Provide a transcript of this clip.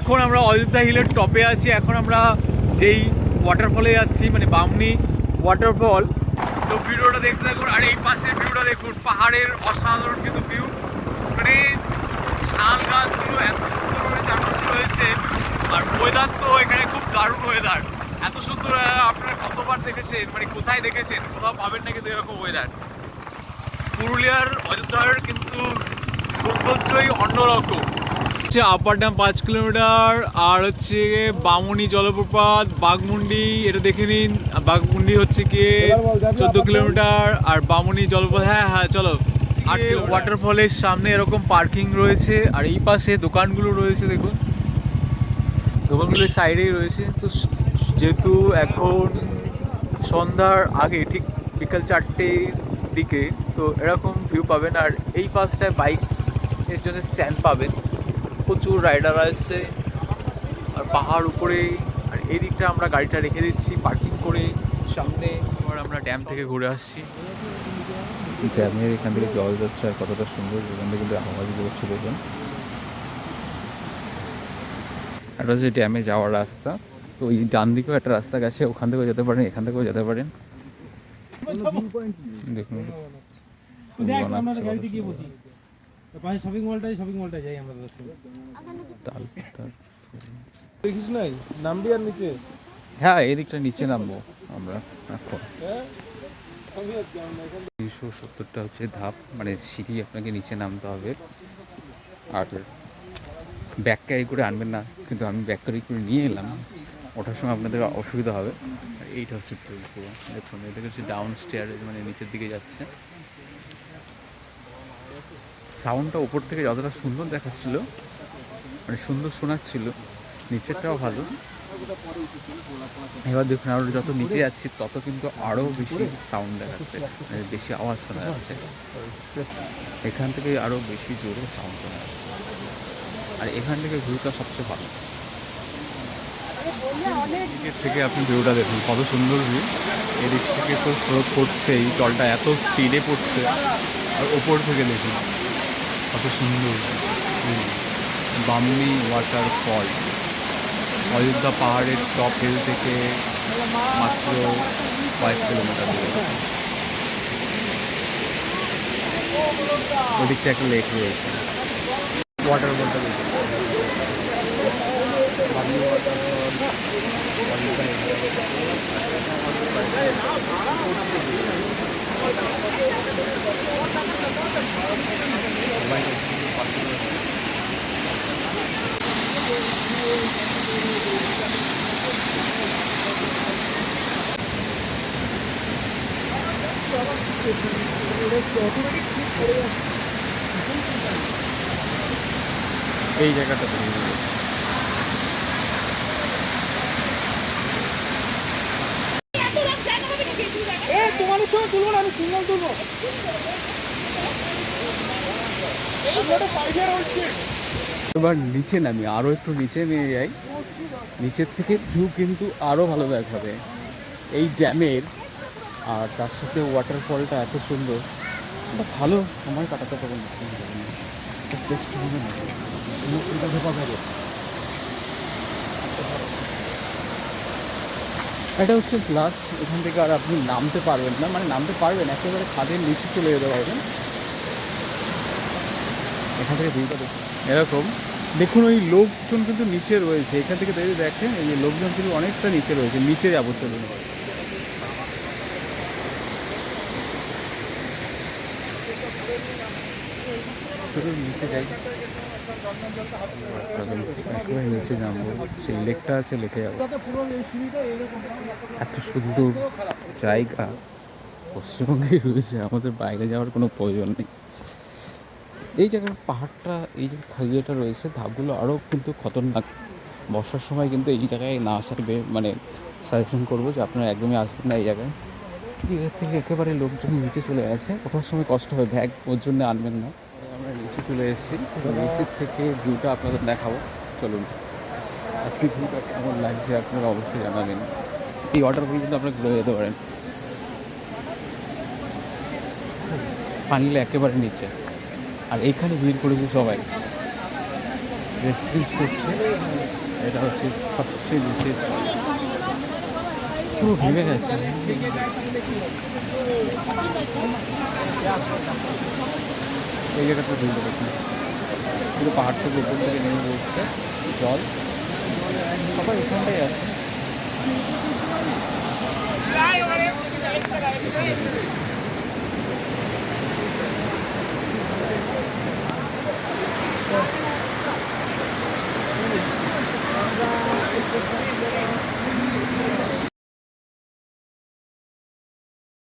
এখন আমরা অযোধ্যা হিলের টপে আছি, এখন আমরা যেই ওয়াটারফলে যাচ্ছি মানে বামনি ওয়াটারফল তো ভিডিওটা দেখতে থাকুন, আর এই পাশের ভিউটা দেখুন, পাহাড়ের অসাধারণ কিন্তু ভিউ মানে শাল গাছগুলো এত সুন্দরভাবে চারপাশে রয়েছে, আর ওয়েদার তো এখানে খুব দারুণ ওয়েদার এত সুন্দর, আপনারা কতবার দেখেছেন মানে কোথায় দেখেছেন, কোথাও পাবেন না কিন্তু এরকম ওয়েদার পুরুলিয়ার অযোধ্যার কিন্তু সৌন্দর্যই অন্যরকম। হচ্ছে আপার ড্যাম পাঁচ কিলোমিটার আর হচ্ছে বামুনি জলপ্রপাত বাঘমুন্ডি এটা দেখে নিন। বাঘমুন্ডি হচ্ছে কি চোদ্দ কিলোমিটার আর বামুনি জলপ্রপাত হ্যাঁ হ্যাঁ চলো। আর ওয়াটারফলের সামনে এরকম পার্কিং রয়েছে আর এই পাশে দোকানগুলো রয়েছে দেখুন। দোকানগুলোর সাইডেই রয়েছে। তো যেহেতু এখন সন্ধ্যার আগে ঠিক বিকাল চারটের দিকে, তো এরকম ভিউ পাবেন। আর এই পাশটায় বাইক এর জন্য স্ট্যান্ড পাবেন। প্রচুর রাইডার আসছে। আর পাহাড় উপরে, আর এই দিকটা আমরা গাড়িটা রেখে দিচ্ছি পার্কিং করে সামনে। এবার আমরা ড্যাম থেকে ঘুরে আসছি। ড্যামের এখান থেকে জল যাচ্ছে আর কতটা সুন্দর, এখান থেকে কিন্তু আওয়াজ বেরোচ্ছে, দেখুন। একটা হচ্ছে ড্যামে যাওয়ার রাস্তা। তো ওই ডান দিকেও একটা রাস্তা গেছে, ওখান থেকেও যেতে পারেন, এখান থেকেও যেতে পারেন। দেখুন। দেখ আমরা গাড়িতে গিয়ে বসি। পাশে শপিং মলটাই শপিং মলটাই যাই আমরা দশ তাল তাল। দেখিস নাই? নামবি আর নিচে। হ্যাঁ এই দিকটা নিচে নামবো আমরা এখন। তিনশো সত্তরটা হচ্ছে ধাপ মানে সিঁড়ি আপনাকে নিচে নামতে হবে। আর ব্যাগ ক্যারি করে আনবেন না কিন্তু আমি ব্যাগ ক্যারি করে নিয়ে এলাম। ওঠার সময় আপনাদের অসুবিধা হবে। এইটা হচ্ছে পুরো পুরো। দেখুন, এটা হচ্ছে ডাউন স্টেয়ার মানে নিচের দিকে যাচ্ছে। সাউন্ডটা ওপর থেকে যতটা সুন্দর দেখাচ্ছিল মানে সুন্দর শোনাচ্ছিল, নিচেরটাও ভালো। এবার দেখুন, আমরা যত নিচে যাচ্ছি, তত কিন্তু আরও বেশি সাউন্ড দেখাচ্ছে মানে বেশি আওয়াজ শোনা যাচ্ছে। এখান থেকে আরও বেশি জোরে সাউন্ড শোনা যাচ্ছে। আর এখান থেকে ভিউটা সবচেয়ে ভালো। এদিক থেকে আপনি ভিউটা দেখুন, কত সুন্দর ভিউ এদিক থেকে তো স্রোত পড়ছে এই জলটা এত স্পিডে পড়ছে। আর ওপর থেকে দেখুন, কত সুন্দর। বামনি ওয়াটার ফল। অযোধ্যা পাহাড়ের টপ হিল থেকে মাত্র কয়েক কিলোমিটার দূরে। ওদিকটা একটা লেক রয়েছে। ওয়াটার বলটা এই জায়গাটা আমি তুলবো এবার নিচে নামি আরও একটু নিচে নিয়ে যাই। নিচের থেকে ভিউ কিন্তু আরও ভালো দেখাবে এই ড্যামের আর তার সাথে ওয়াটারফলটা এত সুন্দর। একটা ভালো সময় কাটাতে পারবেন বেস্ট হবে না। হবে না। এটা হচ্ছে লাস্ট এখান থেকে আর আপনি নামতে পারবেন না মানে নামতে পারবেন একেবারে খাদের নিচে চলে যেতে পারবেন। এখান থেকে ভিউটা দেখুন। এরকম? দেখুন ওই লোকজন কিন্তু নিচে রয়েছে। এখান থেকে যদি দেখেন এই যে লোকজন কিন্তু অনেকটা নিচে রয়েছে নিচে যাব চলুন চলুন নিচে যাই। নিচে যাব। সেই লেকটা আছে, লেকে যাব। এত সুন্দর জায়গা। পশ্চিমবঙ্গে রয়েছে, আমাদের বাইরে যাওয়ার কোনো প্রয়োজন নেই। এই জায়গার পাহাড়টা, এই যে খাইয়েটা রয়েছে, ধাপগুলো আরও কিন্তু খতরনাক। বর্ষার সময় কিন্তু এই জায়গায় না আসার বে- মানে সাজেশন করব যে আপনারা একদমই আসবেন না এই জায়গায়। এর থেকে একেবারে লোকজন নিচে চলে গেছে। ওঠার সময় কষ্ট হবে, ব্যাগ ওর জন্য আনবেন না। নিচে চলে এসেছি। নিচের থেকে ভিউটা আপনাদের দেখাবো। চলুন। আজকে ভিউটা কেমন লাগছে আপনারা অবশ্যই জানাবেন। এই ওয়াটারফল কিন্তু আপনারা ঘুরে যেতে পারেন। পানিলে একেবারে নিচে। আর এখানে ভিড় করেছে সবাই। রেস্ট্রিক্ট করছে, এটা হচ্ছে সবচেয়ে বেশি পুরো ভেঙে গেছে। এই জায়গাটা ঢুকতে দেখুন পুরো পাহাড় থেকে উপর থেকে নেমে পড়ছে জল। সবাই এখানটাই আছে।